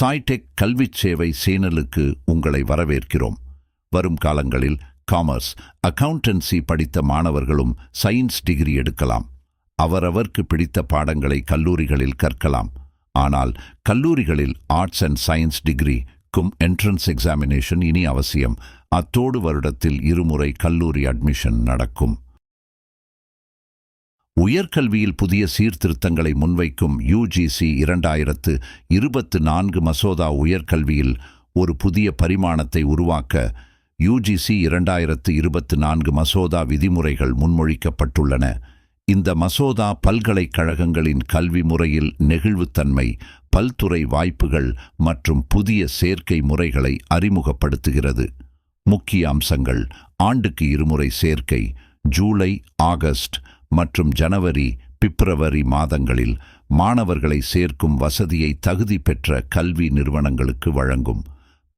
சாய்டெக் கல்விச் சேவை சேனலுக்கு உங்களை வரவேற்கிறோம். வரும் காலங்களில் காமர்ஸ் அக்கவுண்டன்சி படித்த மாணவர்களும் சயின்ஸ் டிகிரி எடுக்கலாம். அவரவர்க்கு பிடித்த பாடங்களை கல்லூரிகளில் கற்கலாம். ஆனால் கல்லூரிகளில் ஆர்ட்ஸ் அண்ட் சயின்ஸ் டிகிரி க்கும் என்ட்ரன்ஸ் எக்ஸாமினேஷன் இனி அவசியம். அத்தோடு வருடத்தில் இருமுறை கல்லூரி அட்மிஷன் நடக்கும். உயர்கல்வியில் புதிய சீர்திருத்தங்களை முன்வைக்கும் யுஜிசி இரண்டாயிரத்து இருபத்து நான்கு மசோதா உயர்கல்வியில் ஒரு புதிய பரிமாணத்தை உருவாக்க யுஜிசி இரண்டாயிரத்து இருபத்து நான்கு மசோதா விதிமுறைகள் முன்மொழிக்கப்பட்டுள்ளன. இந்த மசோதா பல்கலைக்கழகங்களின் கல்வி முறையில் நெகிழ்வுத்தன்மை பல்துறை வாய்ப்புகள் மற்றும் புதிய சேர்க்கை முறைகளை அறிமுகப்படுத்துகிறது. முக்கிய அம்சங்கள் ஆண்டுக்கு இருமுறை சேர்க்கை ஜூலை ஆகஸ்ட் மற்றும் ஜனவரி பிப்ரவரி மாதங்களில் மாணவர்களை சேர்க்கும் வசதியை தகுதி பெற்ற கல்வி நிறுவனங்களுக்கு வழங்கும்.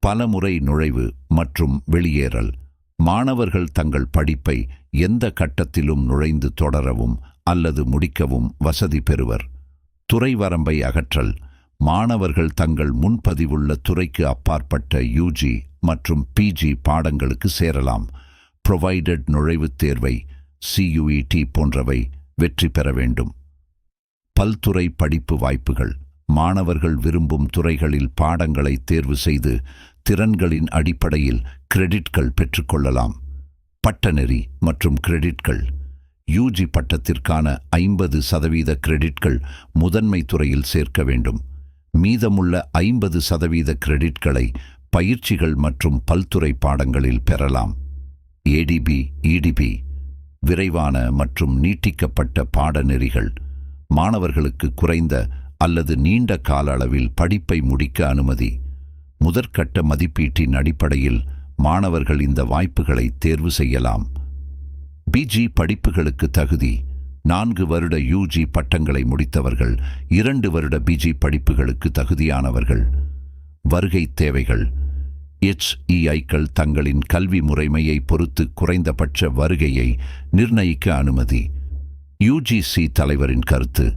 பலமுறை நுழைவு மற்றும் வெளியேறல். மாணவர்கள் தங்கள் படிப்பை எந்த கட்டத்திலும் நுழைந்து தொடரவும் அல்லது முடிக்கவும் வசதி பெறுவர். துறை வரம்பை அகற்றல். மாணவர்கள் தங்கள் முன்பதிவுள்ள துறைக்கு அப்பாற்பட்ட யூஜி மற்றும் பிஜி பாடங்களுக்கு சேரலாம். ப்ரொவைடட் நுழைவுத் தேர்வை சியுஇடி போன்றவை வெற்றி பெற வேண்டும். பல்துறை படிப்பு வாய்ப்புகள் மாணவர்கள் விரும்பும் துறைகளில் பாடங்களை தேர்வு செய்து திறன்களின் அடிப்படையில் கிரெடிட்கள் பெற்றுக்கொள்ளலாம் பட்டநெறி மற்றும் கிரெடிட்கள். யூஜி பட்டத்திற்கான ஐம்பது சதவீத கிரெடிட்கள் முதன்மை துறையில் சேர்க்க வேண்டும். மீதமுள்ள ஐம்பது சதவீத கிரெடிட்களை பயிற்சிகள் மற்றும் பல்துறை பாடங்களில் பெறலாம். ஏடிபி இடிபி விரைவான மற்றும் நீட்டிக்கப்பட்ட பாடநெறிகள் மாணவர்களுக்கு குறைந்த அல்லது நீண்ட கால அளவில் படிப்பை முடிக்க அனுமதி. முதற்கட்ட மதிப்பீட்டின் அடிப்படையில் மாணவர்கள் இந்த வாய்ப்புகளை தேர்வு செய்யலாம். பிஜி படிப்புகளுக்கு தகுதி. நான்கு வருட யூஜி பட்டங்களை முடித்தவர்கள் இரண்டு வருட பிஜி படிப்புகளுக்கு தகுதியானவர்கள். வருகை தேவைகள். எச்இஐக்கள் தங்களின் கல்வி முறைமையை பொறுத்து குறைந்தபட்ச வருகையை நிர்ணயிக்க அனுமதி. யுஜிசி தலைவரின் கருத்து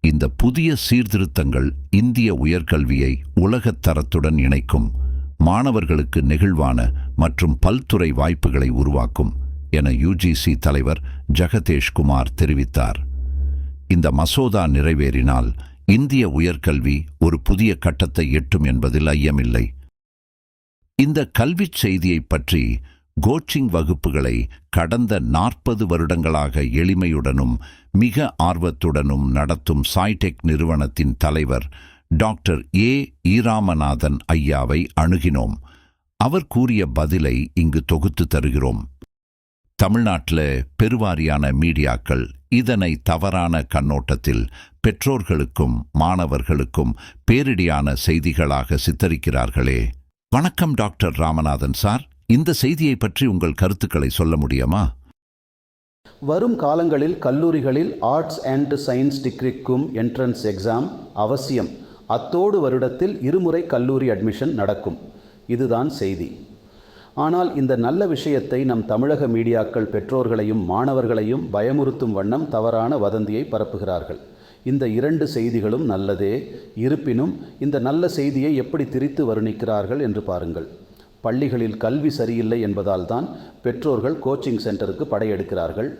இந்த புதிய சீர்திருத்தங்கள் இந்திய உயர்கல்வியை உலகத் தரத்துடன் இணைக்கும் மாணவர்களுக்கு நெகிழ்வான மற்றும் பல்துறை வாய்ப்புகளை உருவாக்கும் என யுஜிசி தலைவர் ஜெகதேஷ் குமார் தெரிவித்தார். இந்த மசோதா நிறைவேறினால் இந்திய உயர்கல்வி ஒரு புதிய கட்டத்தை எட்டும் என்பதில் ஐயமில்லை. இந்த கல்விச் செய்தியைப் பற்றி கோச்சிங் வகுப்புகளை கடந்த நாற்பது வருடங்களாக எளிமையுடனும் மிக ஆர்வத்துடனும் நடத்தும் சாய்டெக் நிறுவனத்தின் தலைவர் டாக்டர் ஏ. ஈராமநாதன் ஐயாவை அணுகினோம். அவர் கூறிய பதிலை இங்கு தொகுத்து தருகிறோம். தமிழ்நாட்டில் பெருவாரியான மீடியாக்கள் இதனை தவறான கண்ணோட்டத்தில் பெற்றோர்களுக்கும் மாணவர்களுக்கும் பேரிடியான செய்திகளாக சித்தரிக்கிறார்களே. வணக்கம் டாக்டர் ராமநாதன் சார். இந்த செய்தியை பற்றி உங்கள் கருத்துக்களை சொல்ல முடியுமா? வரும் காலங்களில் கல்லூரிகளில் ஆர்ட்ஸ் அண்ட் சயின்ஸ் டிகிரிக்கும் என்ட்ரன்ஸ் எக்ஸாம் அவசியம். அத்தோடு வருடத்தில் இருமுறை கல்லூரி அட்மிஷன் நடக்கும். இதுதான் செய்தி. ஆனால் இந்த நல்ல விஷயத்தை நம் தமிழக மீடியாக்கள் பெற்றோர்களையும் மாணவர்களையும் பயமுறுத்தும் வண்ணம் தவறான வதந்தியை பரப்புகிறார்கள். இந்த இரண்டு செய்திகளும் நல்லதே. இருப்பினும் இந்த நல்ல செய்தியை எப்படி திரித்து வருணிக்கிறார்கள் என்று பாருங்கள். பள்ளிகளில் கல்வி சரியில்லை என்பதால் தான் பெற்றோர்கள் கோச்சிங் சென்டருக்கு படையெடுக்கிறார்கள்.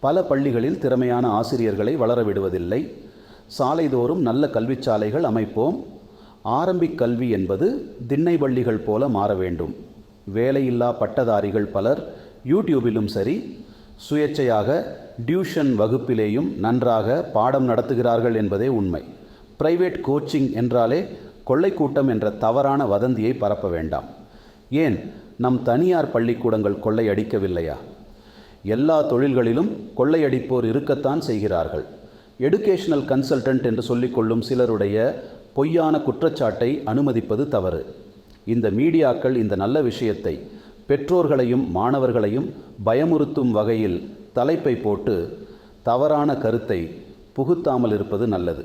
பல பள்ளிகளில் திறமையான ஆசிரியர்களை வளர விடுவதில்லை சாலைதோறும் நல்ல கல்விச்சாலைகள் அமைப்போம். ஆரம்பிக் கல்வி என்பது திண்ணை பள்ளிகள் போல மாற வேண்டும். வேலையில்லா பட்டதாரிகள் பலர் யூடியூபிலும் சரி சுயேச்சையாக டியூஷன் வகுப்பிலேயும் நன்றாக பாடம் நடத்துகிறார்கள் என்பதே உண்மை. பிரைவேட் கோச்சிங் என்றாலே கொள்ளை கூட்டம் என்ற தவறான வதந்தியை பரப்ப வேண்டாம். ஏன்? நம் தனியார் பள்ளிக்கூடங்கள் கொள்ளையடிக்கவில்லையா? எல்லா தொழில்களிலும் கொள்ளையடிப்போர் இருக்கத்தான் செய்கிறார்கள். எடுகேஷனல் கன்சல்டன்ட் என்று சொல்லிக்கொள்ளும் சிலருடைய பொய்யான குற்றச்சாட்டை அனுமதிப்பது தவறு. இந்த மீடியாக்கள் இந்த நல்ல விஷயத்தை பெற்றோர்களையும் மாணவர்களையும் பயமுறுத்தும் வகையில் தலைப்பை போட்டு தவறான கருத்தை புகுத்தாமல் இருப்பது நல்லது.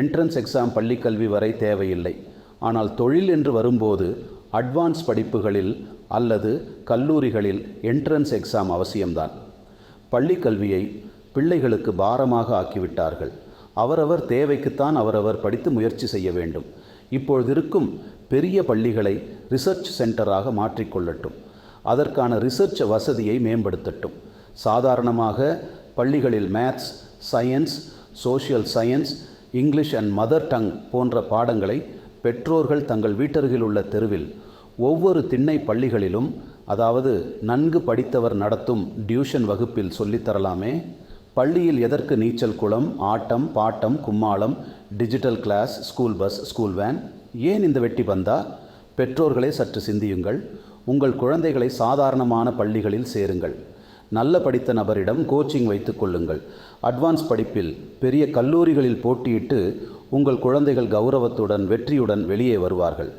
என்ட்ரன்ஸ் எக்ஸாம் பள்ளிக்கல்வி வரை தேவையில்லை. ஆனால் தொழில் என்று வரும்போது அட்வான்ஸ் படிப்புகளில் அல்லது கல்லூரிகளில் என்ட்ரன்ஸ் எக்ஸாம் அவசியம்தான். பள்ளிக்கல்வியை பிள்ளைகளுக்கு பாரமாக ஆக்கிவிட்டார்கள். அவரவர் தேவைக்குத்தான் அவரவர் படித்து முயற்சி செய்ய வேண்டும். இப்பொழுது இருக்கும் பெரிய பள்ளிகளை ரிசர்ச் சென்டராக மாற்றிக்கொள்ளட்டும் அதற்கான ரிசர்ச் வசதியை மேம்படுத்தட்டும். சாதாரணமாக பள்ளிகளில் maths science social science English and mother tongue போன்ற பாடங்களை பெற்றோர்கள் தங்கள் வீட்டருகில் உள்ள தெருவில் ஒவ்வொரு திண்ணை பள்ளிகளிலும் அதாவது நன்கு படித்தவர் நடத்தும் டியூஷன் வகுப்பில் சொல்லித்தரலாமே பள்ளியில் எதற்கு நீச்சல் குளம் ஆட்டம் பாட்டம் கும்மாளம் digital class school bus school van ஏன் இந்த வெட்டி பந்தா? பெற்றோர்களே சற்று சிந்தியுங்கள். உங்கள் குழந்தைகளை சாதாரணமான பள்ளிகளில் சேருங்கள். நல்ல படித்த நபரிடம் கோச்சிங் வைத்துக் கொள்ளுங்கள். அட்வான்ஸ் படிப்பில் பெரிய கல்லூரிகளில் போட்டியிட்டு உங்கள் குழந்தைகள் கௌரவத்துடன் வெற்றியுடன் வெளியே வருவார்கள்.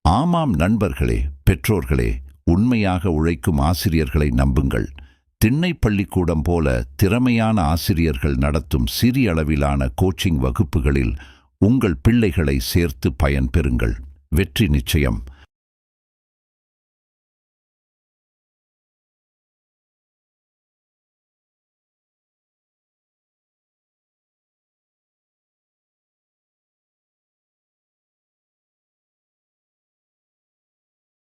ஆமாம் நண்பர்களே பெற்றோர்களே உண்மையாக உழைக்கும் ஆசிரியர்களை நம்புங்கள். திண்ணை பள்ளிக்கூடம் போல திறமையான ஆசிரியர்கள் நடத்தும் சிறிய அளவிலான கோச்சிங் வகுப்புகளில் உங்கள் பிள்ளைகளை சேர்த்து பயன்பெறுங்கள். வெற்றி நிச்சயம்.